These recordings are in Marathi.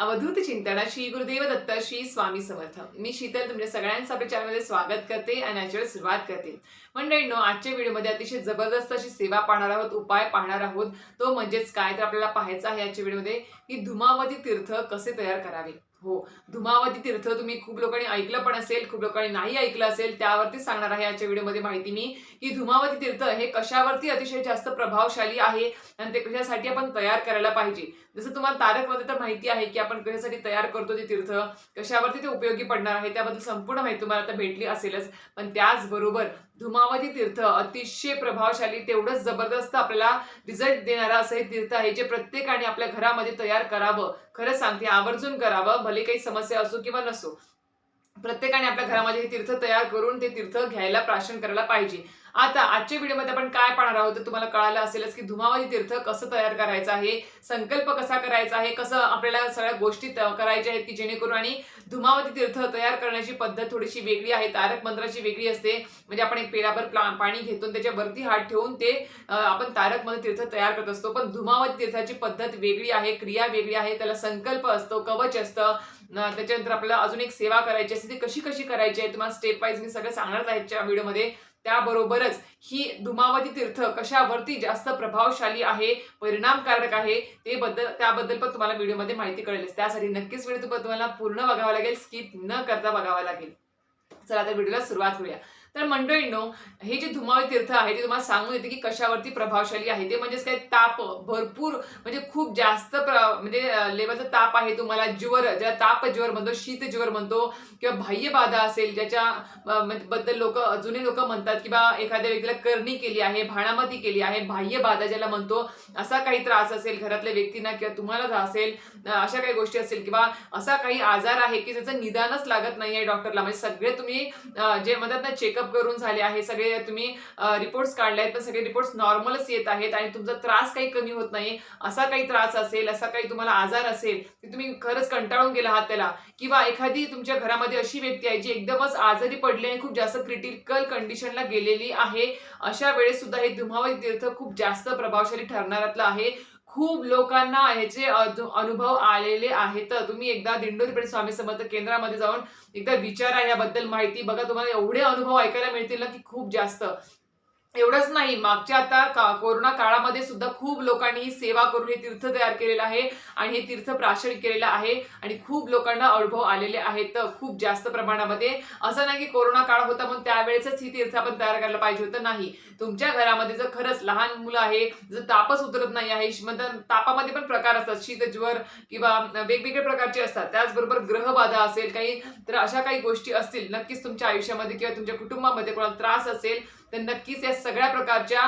अवधूत चिंतन श्री गुरुदेव दत्त श्री स्वामी समर्थ. मी शीतल तुमच्या सगळ्यांचं आपल्या चॅनलमध्ये स्वागत करते आणि याच्यावर सुरुवात करते. मंडळींनो आजच्या व्हिडिओमध्ये अतिशय जबरदस्त अशी सेवा पाहणार आहोत उपाय पाहणार आहोत. तो म्हणजेच काय तर आपल्याला पाहायचं आहे आजच्या व्हिडिओमध्ये की धुमावती तीर्थ कसे तयार करावे. हो. धुमावती तीर्थ तुम्ही खूप लोकांनी ऐकलं पण असेल खूप लोकांनी नाही ऐकलं असेल त्यावरती सांगणार आहे आजच्या व्हिडिओमध्ये माहिती मी की धुमावती तीर्थ हे कशावरती अतिशय जास्त प्रभावशाली आहे आणि ते कशासाठी आपण तयार करायला पाहिजे? जसं तुम्हाला तारकमध्ये तर माहिती आहे की आपण कशासाठी तयार करतो ते तीर्थ कशावरती ते उपयोगी पडणार आहे त्याबद्दल संपूर्ण माहिती तुम्हाला आता भेटली असेलच. पण त्याचबरोबर धुमावती तीर्थ अतिशय प्रभावशाली तेवढंच जबरदस्त आपल्याला रिझल्ट देणारा असं हे तीर्थ आहे जे प्रत्येकाने आपल्या घरामध्ये तयार करावं. खरं सांगते आवर्जून करावं भले काही समस्या असो किंवा नसो. प्रत्येकाने आपल्या घरामध्ये हे तीर्थ तयार करून ते तीर्थ घ्यायला प्राशन करायला पाहिजे. आता आजच्या व्हिडिओमध्ये आपण काय पाहणार आहोत? ते तुम्हाला कळालं असेलच की धुमावती तीर्थ कसं तयार करायचं आहे संकल्प कसा करायचा आहे कसं आपल्याला सगळ्या गोष्टी करायच्या आहेत की जेणेकरून आणि धुमावती तीर्थ तयार करण्याची पद्धत थोडीशी वेगळी आहे तारक मंत्राची वेगळी असते. म्हणजे आपण एक पेराभर प्ला- पाणी घेतो आणि त्याच्यावरती हात ठेवून ते आपण तारक मंत्र तीर्थ तयार करत असतो. पण धुमावती तीर्थाची पद्धत वेगळी आहे क्रिया वेगळी आहे त्याला संकल्प असतो कवच असतं. त्याच्यानंतर आपल्याला अजून एक सेवा करायची असते ती कशी कशी करायची आहे तुम्हाला स्टेप वाईज मी सगळं सांगणार आहे व्हिडिओमध्ये. त्याबरोबरच ही धुमावती तीर्थ कशावरती जास्त प्रभावशाली आहे परिणामकारक आहे ते बद्दल त्याबद्दल पण तुम्हाला व्हिडिओमध्ये माहिती कळेल. त्यासाठी नक्कीच व्हिडिओ तुम्हाला पूर्ण बघावा लागेल स्किप न करता बघावा लागेल. चला आता व्हिडिओला सुरुवात करूया. तर मंडळींनो हे जे धुमाळ तीर्थ आहे ते तुम्हाला सांगून येते की कशावरती प्रभावशाली आहे. ते म्हणजेच काय ताप भरपूर म्हणजे खूप जास्त प्र म्हणजे लेवलचा ताप आहे तुम्हाला. ज्वर ज्याला ताप ज्वर म्हणतो शीत ज्वर म्हणतो किंवा बाह्य बाधा असेल ज्याच्या म्हणजे बद्दल लोक जुने लोक म्हणतात किंवा एखाद्या व्यक्तीला करणी केली आहे भाणामती केली आहे बाह्य बाधा ज्याला म्हणतो असा काही त्रास असेल घरातल्या व्यक्तींना किंवा तुम्हाला असेल अशा काही गोष्टी असेल किंवा असा काही आजार आहे की त्याचं निदानच लागत नाही आहे डॉक्टरला. म्हणजे सगळे तुम्ही जे म्हणतात ना चेकअप करून झाले आहे. सगळे तुम्ही रिपोर्ट्स काढले आहेत तर सगळे रिपोर्ट्स नॉर्मलच येत आहेत आणि तुमचा त्रास काही कमी होत नाही. असा काही त्रास असेल असा काही तुम्हाला आजार असेल की तुम्ही खरंच कंटाळून गेला आहात त्याला. किंवा एखादी तुमच्या घरामध्ये अशी व्यक्ती आहे जी एकदमच आजारी पडली आणि खूप जास्त क्रिटिकल कंडिशनला गेलेली आहे अशा वेळेस सुद्धा हे धुमावती तीर्थ खूप जास्त प्रभावशाली ठरणारातलं आहे. खूप लोकांना ह्याचे अनुभव आलेले आहेत तुम्ही एकदा दिंडोरी स्वामी समर्थ केंद्रामध्ये जाऊन एकदा विचारा याबद्दल माहिती बघा. तुम्हाला एवढे अनुभव ऐकायला मिळतील ना की खूप जास्त. एवढंच नाही मागच्या आता का- कोरोना काळामध्ये सुद्धा खूप लोकांनी ही सेवा करून हे तीर्थ तयार केलेलं आहे आणि हे तीर्थ प्राशन केलेलं आहे आणि खूप लोकांना अनुभव आलेले आहेत खूप जास्त प्रमाणामध्ये. असं नाही की कोरोना काळ होता म्हणून त्यावेळेसच ही तीर्थ आपण तयार करायला पाहिजे होतं नाही. तुमच्या घरामध्ये जर खरंच लहान मुलं आहे जर तापच उतरत नाही आहे म्हणजे तापामध्ये पण प्रकार असतात शीत ज्वर किंवा वेगवेगळे प्रकारचे असतात त्याचबरोबर ग्रहबाधा असेल काही तर अशा काही गोष्टी असतील नक्कीच तुमच्या आयुष्यामध्ये किंवा तुमच्या कुटुंबामध्ये कोणाला त्रास असेल तर नक्कीच या सगळ्या प्रकारच्या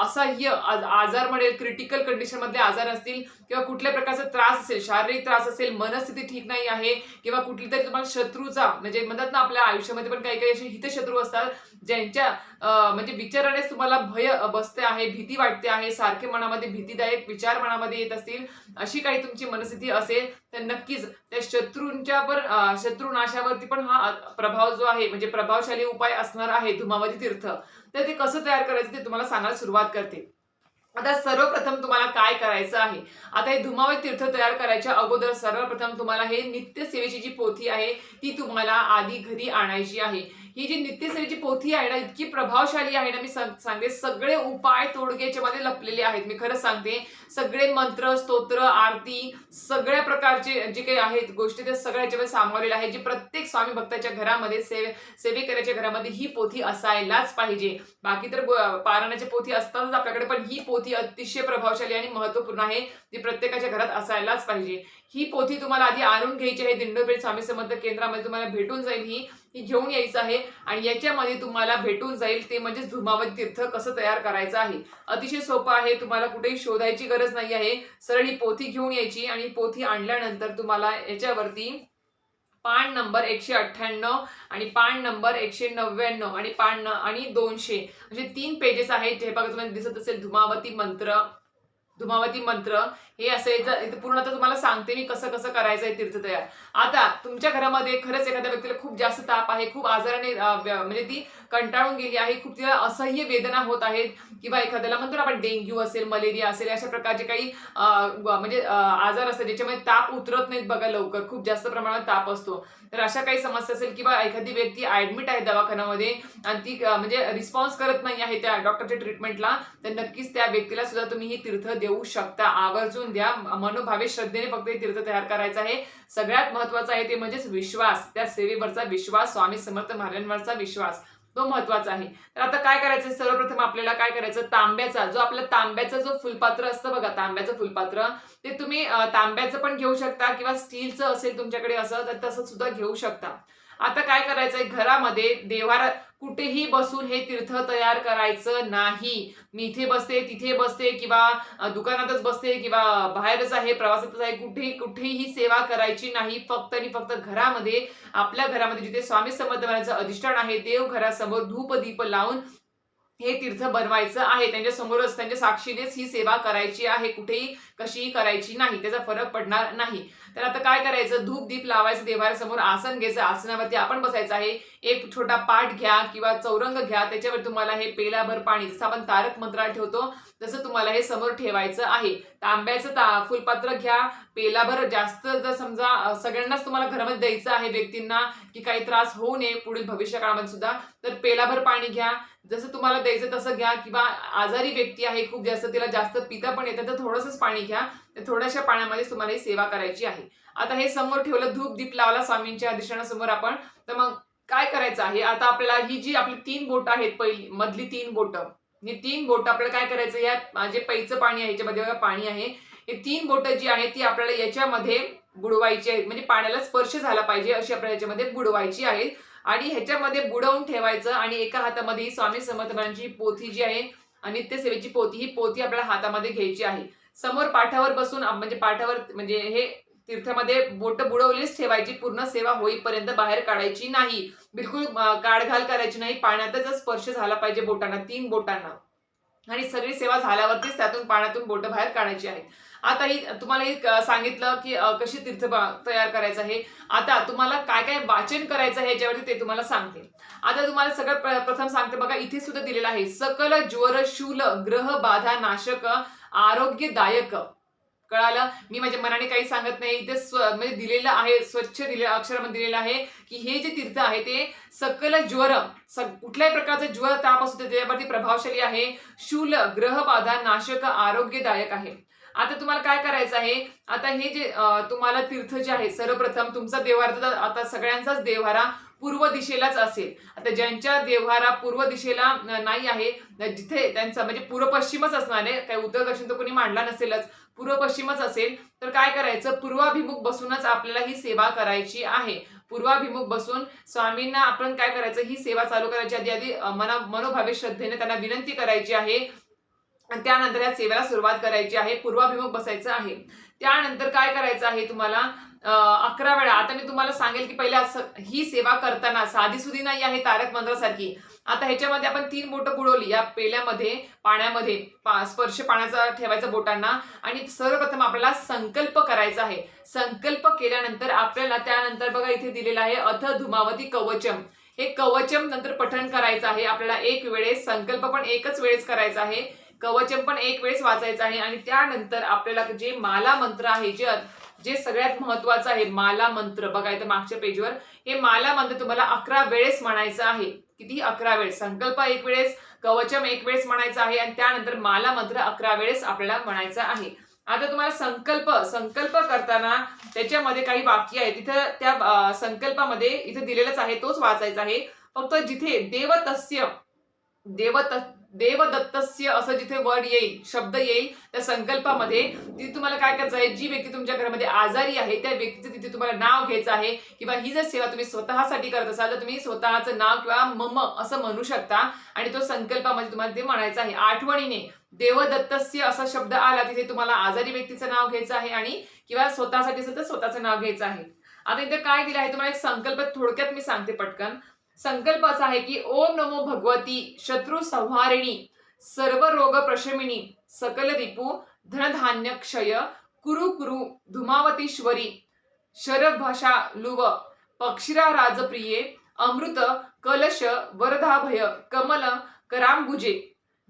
असह्य आज- आजार म्हणेल क्रिटिकल कंडिशनमधले आजार असतील किंवा कुठल्या प्रकारचा त्रास असेल शारीरिक त्रास असेल मनस्थिती ठीक नाही आहे किंवा कुठली तरी तुम्हाला शत्रूचा म्हणजे म्हणतात ना आपल्या आयुष्यामध्ये पण काही काही असे हितशत्रू असतात ज्यांच्या म्हणजे विचारानेच तुम्हाला भय बसते आहे भीती वाटते आहे सारखे मनामध्ये भीतीदायक विचार मनामध्ये येत असतील अशी काही तुमची मनस्थिती असेल तर नक्कीच त्या शत्रूंच्या वर शत्रुनाशावरती पण हा प्रभाव जो आहे म्हणजे प्रभावशाली उपाय असणार आहे धुमावती तीर्थ. तर ते कसं तयार करायचं ते तुम्हाला सांगायला सुरुवात करते. आता सर्वप्रथम तुम्हाला काय करायचं आहे? आता हे धुमावे तीर्थ तयार करायच्या अगोदर सर्वप्रथम तुम्हाला हे नित्यसेवेची जी पोथी आहे ती तुम्हाला आधी घरी आणायची आहे. ही जी नित्यसेवेची पोथी आहे ना इतकी प्रभावशाली आहे ना मी सांगते. सगळे उपाय तोडगे याच्यामध्ये लपलेले आहेत. मी खरं सांगते सगळे मंत्र स्तोत्र आरती सगळ्या प्रकारचे जे काही आहेत गोष्टी त्या सगळ्या याच्यामध्ये सामावलेल्या आहेत. जे प्रत्येक स्वामी भक्ताच्या घरामध्ये सेवे सेवेकऱ्याच्या घरामध्ये ही पोथी असायलाच पाहिजे. बाकी तर पारणाची पोथी असतातच आपल्याकडे पण ही पोथी अतिशय प्रभावशाली आणि महत्त्वपूर्ण आहे जी प्रत्येकाच्या घरात असायलाच पाहिजे. ही पोथी तुम्हाला आधी आणून घ्यायची आहे दिंडोपेठ स्वामी समर्थ केंद्रामध्ये तुम्हाला भेटून जाईल ही ही घेऊन यायचं आहे. आणि याच्यामध्ये तुम्हाला भेटून जाईल ते म्हणजेच धुमावत तीर्थ कसं तयार करायचं आहे. अतिशय सोपं आहे तुम्हाला कुठेही शोधायची गरज नाही आहे. सरळ ही पोथी घेऊन यायची आणि पोथी आणल्यानंतर तुम्हाला याच्यावरती पान नंबर एकशे अठ्ठ्याण्णव आणि पान नंबर एकशे नव्याण्णव आणि पान आणि दोनशे. असे तीन पेजेस आहेत जे बघा तुम्हाला दिसत असेल. धुमावती मंत्र. धुमावती मंत्र. हे असं पूर्ण आता तुम्हाला सांगते मी कसं कसं करायचं आहे तीर्थ तयार आता तुमच्या घरामध्ये खरंच एखाद्या व्यक्तीला खूप जास्त ताप आहे खूप आजाराने म्हणजे ती कंटाळून गेली आहे खूप तिला असह्य वेदना होत आहेत किंवा एखाद्याला म्हणतो ना आपण डेंग्यू असेल मलेरिया असेल अशा प्रकारचे काही म्हणजे आजार असतात ज्याच्यामध्ये ताप उतरत नाहीत बघा लवकर. खूप जास्त प्रमाणात ताप असतो. तर अशा काही समस्या असेल किंवा एखादी व्यक्ती ऍडमिट आहे दवाखान्यामध्ये आणि ती म्हणजे रिस्पॉन्स करत नाही आहे त्या डॉक्टरच्या ट्रीटमेंटला तर नक्कीच त्या व्यक्तीला सुद्धा तुम्ही ही तीर्थ देऊ शकता. आवर्जून द्या. मनोभावे श्रद्धेने फक्त हे तीर्थ तयार करायचं आहे. सगळ्यात महत्वाचं आहे ते म्हणजेच विश्वास. त्या सेवेवरचा विश्वास स्वामी समर्थ महाराजांवरचा विश्वास. तो महत्त्वाचा आहे. तर आता काय करायचं सर्वप्रथम आपल्याला काय करायचं? तांब्याचा जो आपला तांब्याचा जो फुलपात्र असतं बघा तांब्याचं फुलपात्र. ते तुम्ही तांब्याचं पण घेऊ शकता किंवा स्टीलचं असेल तुमच्याकडे असं तर तसं सुद्धा घेऊ शकता. आता काय करायचंय? घरामध्ये देवारा कुठेही बसून हे तीर्थ तयार करायचं नाही. मी इथे बसते तिथे बसते किंवा दुकानातच बसते किंवा बाहेरच आहे प्रवासातच आहे कुठेही कुठेही सेवा करायची नाही. फक्त आणि फक्त घरामध्ये आपल्या घरामध्ये जिथे स्वामी समर्थ महाराजांचं अधिष्ठान आहे देव घरासमोर धूप दीप लावून हे तीर्थ बनवायचं आहे. त्यांच्या समोरच त्यांच्या साक्षीनेच ही सेवा करायची आहे. कुठेही कशीही करायची नाही त्याचा फरक पडणार नाही. तर आता काय करायचं? धूप दीप लावायचं देवाऱ्यासमोर आसन घ्यायचं. आसनावरती आपण बसायचं आहे. एक छोटा पाठ घ्या किंवा चौरंग घ्या. त्याच्यावर तुम्हाला हे पेलाभर पाणी जसं आपण तारक मंत्रा ठेवतो तसं तुम्हाला हे समोर ठेवायचं आहे. तांब्याचं ता फुलपात्र घ्या. पेलाभर जास्त जर समजा सगळ्यांनाच तुम्हाला घरामध्ये द्यायचं आहे व्यक्तींना की काही त्रास होऊ नये पुढील भविष्य काळामध्ये सुद्धा तर पेलाभर पाणी घ्या. जसं तुम्हाला द्यायचं तसं घ्या. किंवा आजारी व्यक्ती आहे खूप जास्त तिला जास्त पिता पण येतं तर थोडंसंच पाणी घ्या. थोड्याशा पाण्यामध्ये तुम्हाला ही सेवा करायची आहे. आता हे समोर ठेवलं धूप दीप लावला स्वामींच्या अधिष्ठानासमोर आपण. तर मग काय करायचं आहे? आता आपल्याला ही जी आपली तीन बोट आहेत पहिली मधली तीन बोटं. ही तीन बोट आपल्याला काय करायचं? या जे पैचं पाणी आहे याच्यामध्ये बघा पाणी आहे. हे तीन बोटं जी आहे ती आपल्याला याच्यामध्ये बुडवायची आहेत. म्हणजे पाण्याला स्पर्श झाला पाहिजे अशी आपल्याला याच्यामध्ये बुडवायची आहेत आणि ह्याच्यामध्ये बुडवून ठेवायचं आणि एका हातामध्ये ही स्वामी समर्थनांची पोथी जी आहे नित्यसेवेची पोथी ही पोथी आपल्याला हातामध्ये घ्यायची आहे. समोर पाठावर बसून म्हणजे पाठावर म्हणजे हे तीर्थामध्ये बोट बुडवलीच ठेवायची पूर्ण सेवा होईपर्यंत बाहेर काढायची नाही. बिलकुल अं, काढघाल करायची नाही. पाण्यातच स्पर्श झाला पाहिजे बोटांना तीन बोटांना. आणि सगळी सेवा झाल्यावरतीच त्यातून पाण्यातून बोट बाहेर काढायची आहेत. आता ही तुम्हाला सांगितलं की कशी तीर्थ बा- तयार करायचं आहे. आता तुम्हाला काय काय वाचन करायचं आहे याच्यावरती ते तुम्हाला सांगते. आता तुम्हाला सगळं प्र- प्रथम सांगते बघा इथे सुद्धा दिलेलं आहे. सकल ज्वर शूल ग्रह बाधा नाशक आरोग्यदायक. कळालं? मी माझ्या मनाने काही सांगत नाही. इथे स्व म्हणजे दिलेलं आहे स्वच्छ दिलेलं अक्षरामध्ये दिलेलं आहे की हे जे तीर्थ आहे ते सकल ज्वर स- कुठल्याही प्रकारचा ज्वर ताप असतो त्याच्यावरती प्रभावशाली आहे. शूल ग्रहबाधा नाशक आरोग्यदायक आहे. आता तुम्हाला काय करायचं आहे? आता हे जे तुम्हाला तीर्थ जे आहे सर्वप्रथम तुमचा देवारा आता सगळ्यांचाच देवारा पूर्व दिशेलाच असेल. आता ज्यांच्या देव्हारा पूर्व दिशेला नाही आहे जिथे त्यांचा म्हणजे पूर्व पश्चिमच असणार आहे. काही उत्तर दक्षिण तर कोणी मांडला नसेलच. पूर्व पश्चिमच असेल तर काय करायचं? पूर्वाभिमुख बसूनच आपल्याला ही सेवा करायची आहे. पूर्वाभिमुख बसून स्वामींना आपण काय करायचं? ही सेवा चालू करायची. आधी आधी मना मनोभावे श्रद्धेने त्यांना विनंती करायची आहे. आणि त्यानंतर या सेवेला सुरुवात करायची आहे पूर्वाभिमुख बसायचं आहे. त्यानंतर काय करायचं आहे तुम्हाला? अकरा वेळा. आता मी तुम्हाला सांगेल की पहिल्या असं- ही सेवा करताना साधी सुधी नाही आहे तारक मंत्रासारखी. आता ह्याच्यामध्ये आपण तीन बोटं बुडवली. या पेल्यामध्ये पाण्यामध्ये पा- स्पर्श पाण्याचा ठेवायचा बोटांना. आणि सर्वप्रथम आपल्याला संकल्प करायचा आहे. संकल्प केल्यानंतर आपल्याला त्यानंतर बघा इथे दिलेलं आहे अथ धुमावती कवचम. हे कवचम नंतर पठण करायचं आहे. आपल्याला एक वेळेस संकल्प पण एकच वेळेस करायचा आहे. कवचम पण एक वेळेस वाचायचं आहे आणि त्यानंतर आपल्याला जे माला मंत्र आहे जे जे सगळ्यात महत्वाचं आहे माला मंत्र. बघा इथं मागच्या पेजवर. हे माला मंत्र तुम्हाला अकरा वेळेस म्हणायचं आहे. किती अकरा वेळेस. संकल्प एक वेळेस कवचम एक वेळेस म्हणायचं आहे आणि त्यानंतर माला मंत्र अकरा वेळेस आपल्याला म्हणायचा आहे. आता तुम्हाला संकल्प संकल्प करताना त्याच्यामध्ये काही वाक्य आहे तिथं त्या संकल्पामध्ये इथं दिलेलंच आहे तोच वाचायचा आहे. फक्त जिथे देवतस्य देवत देवदत्तस्य असं जिथे वर्ड येईल शब्द येईल त्या संकल्पामध्ये तिथे तुम्हाला काय करायचं आहे? जी व्यक्ती तुमच्या घरामध्ये आजारी आहे त्या व्यक्तीचं तिथे तुम्हाला नाव घ्यायचं आहे. किंवा ही जर सेवा तुम्ही स्वतःसाठी करत असाल तर तुम्ही स्वतःचं नाव किंवा मम असं म्हणू शकता. आणि तो संकल्पामध्ये तुम्हाला ते म्हणायचं आहे. आठवणीने देवदत्तस्य असा शब्द आला तिथे तुम्हाला आजारी व्यक्तीचं नाव घ्यायचं आहे आणि किंवा स्वतःसाठी असेल तर स्वतःचं नाव घ्यायचं आहे. आता इथे काय दिलं आहे? तुम्हाला एक संकल्प थोडक्यात मी सांगते पटकन. संकल्प असा आहे की ओम नमो भगवती शत्रू संहारिणी सर्व रोग प्रशमिनी सकल रिपू धनधान्य क्षय कुरु कुरु धुमावतीश्वरी शरभाषा लुव पक्षिरा राजप्रिये अमृत कलश वरदाभय कमल करांबुजे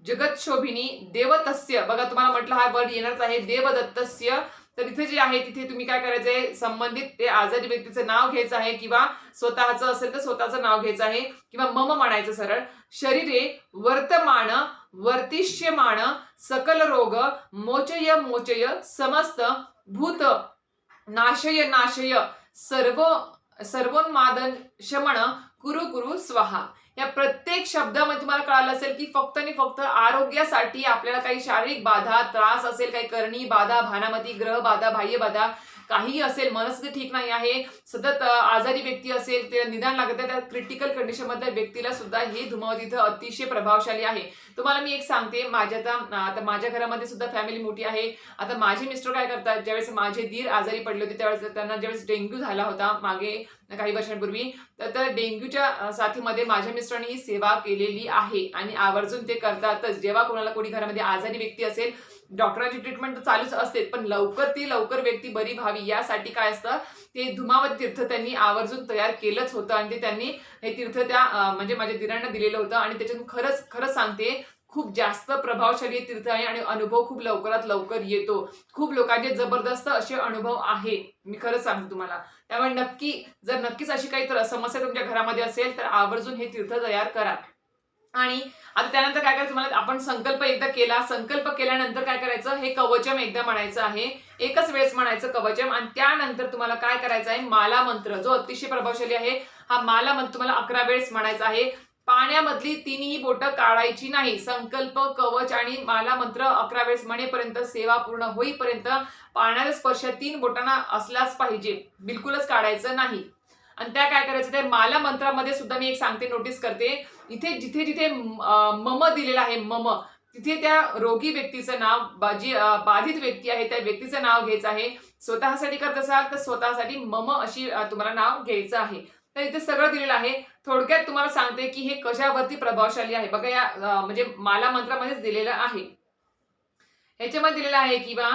जगतशोभिनी देवतस्य. बघा तुम्हाला म्हटलं हा वर्ड येणारच आहे. देवदत्तस्य तर इथे जे आहे तिथे तुम्ही काय करायचंय संबंधित ते आजारी व्यक्तीचं नाव घ्यायचं आहे किंवा स्वतःचं असेल तर स्वतःचं नाव घ्यायचं आहे किंवा मम म्हणायचं सरळ. शरीरे वर्तमान वर्तिष्यमान सकल रोग मोचय मोचय समस्त भूत नाशय नाशय सर्व सर्वोन्मादन शमन कुरु कुरु स्वाहा. या प्रत्येक शब्दामध्ये तुम्हाला कळालं असेल की फक्त आणि फक्त आरोग्यासाठी आपल्याला काही शारीरिक बाधा त्रास असेल काही करणी बाधा भानामती ग्रह बाधा बाह्य बाधा काही असेल मनस्थिती ठीक नाही आहे सतत आजारी व्यक्ती असेल ते निदान लागत आहे त्या क्रिटिकल कंडिशनमधल्या व्यक्तीला सुद्धा हे धुमावत इथं अतिशय प्रभावशाली आहे. तुम्हाला मी एक सांगते माझ्या आता माझ्या घरामध्ये सुद्धा फॅमिली मोठी आहे. आता माझे मिस्टर काय करतात ज्यावेळेस माझे दीर आजारी पडले होते त्यावेळेस त्यांना ज्यावेळेस डेंग्यू झाला होता मागे काही वर्षांपूर्वी तर डेंग्यूच्या साथीमध्ये माझ्या मिस्टरांनी ही सेवा केलेली आहे आणि आवर्जून ते करतातच. जेव्हा कोणाला कोणी घरामध्ये आजारी व्यक्ती असेल डॉक्टरांची ट्रीटमेंट तर चालूच असते पण लवकर ती लवकर व्यक्ती बरी व्हावी यासाठी काय असतं ते धुमावत तीर्थ त्यांनी आवर्जून तयार केलंच होतं आणि ते त्यांनी हे तीर्थ त्या म्हणजे माझ्या दिरांना दिलेलं होतं आणि त्याच्यातून खरंच खरंच सांगते खूप जास्त प्रभावशाली तीर्थ आहे आणि अनुभव खूप लवकरात लवकर येतो. खूप लोकांचे जबरदस्त असे अनुभव आहे. मी खरंच सांगते तुम्हाला. त्यामुळे नक्की जर नक्कीच अशी काही तर समस्या तुमच्या घरामध्ये असेल तर आवर्जून हे तीर्थ तयार करा. आणि आता त्यानंतर काय करायचं तुम्हाला आपण संकल्प एकदा केला संकल्प केल्यानंतर काय करायचं हे कवचम एकदा म्हणायचं आहे एकच वेळेस म्हणायचं कवचम आणि त्यानंतर तुम्हाला काय करायचं आहे माला मंत्र जो अतिशय प्रभावशाली आहे हा माला मंत्र तुम्हाला अकरा वेळेस म्हणायचा आहे पाण्यामधली तिन्ही बोटं काढायची नाही. संकल्प कवच आणि माला मंत्र अकरा वेळेस म्हणेपर्यंत सेवा पूर्ण होईपर्यंत पाण्याचा स्पर्श तीन बोटांना असलाच पाहिजे. बिलकुलच काढायचं नाही. आणि त्या काय करायचं ते माला मंत्रामध्ये सुद्धा मी एक सांगते नोटीस करते. इथे जिथे जिथे मम दिलेलं आहे मम तिथे त्या रोगी व्यक्तीचं नाव बा- जी बाधित व्यक्ती आहे त्या व्यक्तीचं नाव घ्यायचं आहे. स्वतःसाठी करत असाल तर स्वतःसाठी मम अशी तुम्हाला नाव घ्यायचं आहे. तर इथे सगळं दिलेलं आहे. थोडक्यात तुम्हाला सांगते की हे कशावरती प्रभावशाली आहे. बघा या म्हणजे माला मंत्रामध्येच दिलेलं आहे. ह्याच्यामध्ये दिलेलं आहे किंवा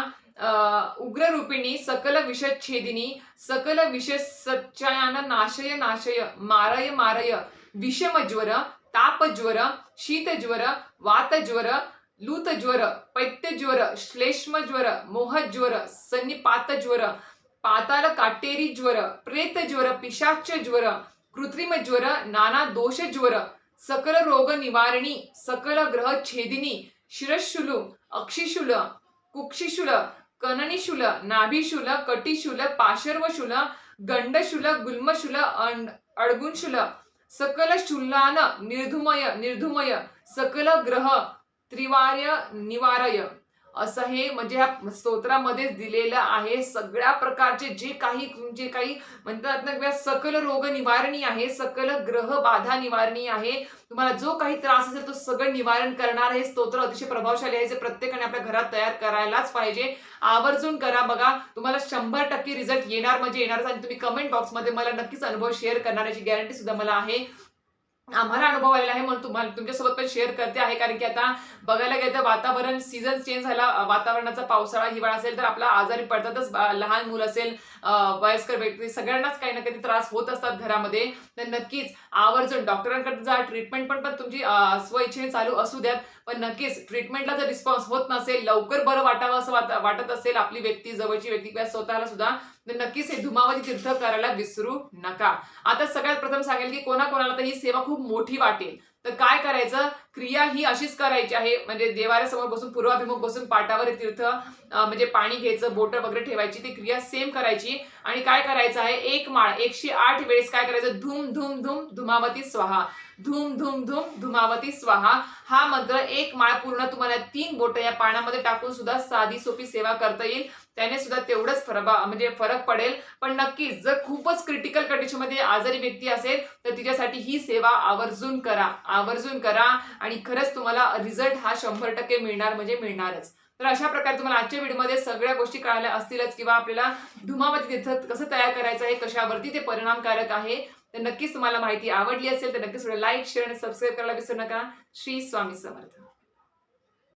उग्र रूपिणी सकल विषच्छेदिनी सकल विष सच्चयान नाशय नाशय मारय मारय विषमज्वर तापज्वर शीतज्वर वातज्वर लूतज्वर पैत्यज्वर श्लेष्मज्वर मोहज्वर सन्निपातज्वर पाताल काटेरी ज्वर प्रेतज्वर पिशाच ज्वर कृत्रिम ज्वर नाना दोष ज्वर सकल रोग निवारणी सकल ग्रह छेदिनी शिरशूल अक्षिशूल कुक्षिशूल कननिशूल नाभिशूल कटिशूल पाशर्वशूल गंडशूल गुल्मशूल अं- अडगुंशूल सकल शूलान निर्धुमय निर्धुमय सकल ग्रह त्रिवार्य निवारय. असं हे म्हणजे ह्या स्तोत्रामध्येच दिलेलं आहे. सगळ्या प्रकारचे जे काही जे काही म्हणतात ना किंवा सकल रोग निवारणी आहे सकल ग्रह बाधा निवारणी आहे. तुम्हाला जो काही त्रास असेल तो सगळं निवारण करणार हे स्तोत्र अतिशय प्रभावशाली आहे जे प्रत्येकाने आपल्या घरात तयार करायलाच पाहिजे. आवर्जून करा बघा तुम्हाला शंभर टक्के रिझल्ट येणार म्हणजे येणारच आणि तुम्ही कमेंट बॉक्समध्ये मला नक्कीच अनुभव शेअर करण्याची गॅरंटी सुद्धा मला आहे. आम्हाला अनुभव आलेला आहे म्हणून तुम्हाला तुमच्यासोबत पण शेअर करते आहे. कारण की आता बघायला गेलं तर वातावरण सीझन चेंज झाला वातावरणाचा पावसाळा हिवाळा असेल तर आपला आजारी पडतातच लहान मुलं असेल वयस्कर व्यक्ती सगळ्यांनाच काही ना काही त्रास होत असतात घरामध्ये. तर नक्कीच आवर्जून डॉक्टरांकडे जा ट्रीटमेंट पण पण तुमची स्वइच्छेने चालू असू द्यात. पण नक्कीच ट्रीटमेंटला जर रिस्पॉन्स होत नसेल लवकर बरं वाटावं असं वाट- वाटत असेल आपली व्यक्ती जवळची व्यक्ती किंवा स्वतःला सुद्धा तर नक्कीच हे धुमावती तीर्थ करायला विसरू नका. आता सगळ्यात प्रथम सांगेल की कोणाकोणाला तर ही सेवा खूप मोठी वाटेल. तर काय करायचं? क्रिया ही अशीच करायची आहे. म्हणजे देवाऱ्यासमोर बसून पूर्वाभिमुख बसून पाटावर तीर्थ म्हणजे पाणी घ्यायचं बोट वगैरे ठेवायची ती क्रिया सेम करायची. आणि काय करायचं आहे? एक माळ एकशे आठ वेळेस काय करायचं? धूम धूम धूम धुमावती स्वाहा. धूम धूम धूम धुमावती स्वाहा. हा मंत्र एक माळ पूर्ण तुम्हाला तीन बोट या पाण्यामध्ये टाकून सुद्धा साधी सोपी सेवा करता येईल. त्याने सुद्धा तेवढंच फरबा म्हणजे फरक पडेल. पण नक्कीच जर खूपच क्रिटिकल कंडिशनमध्ये आजारी व्यक्ती असेल तर तिच्यासाठी ही सेवा आवर्जून करा. आवर्जून करा आणि खरंच तुम्हाला रिझल्ट हा शंभर टक्के मिळणार म्हणजे मिळणारच. तर अशा प्रकारे तुम्हाला आजच्या व्हिडिओमध्ये सगळ्या गोष्टी कळाल्या असतीलच किंवा आपल्याला धुमावती तीर्थ कसं तयार करायचं आहे कशावरती ते परिणामकारक आहे तर नक्कीच तुम्हाला माहिती आवडली असेल तर नक्कीच लाईक शेअर आणि सबस्क्राईब करायला विसरू नका. श्री स्वामी समर्थ.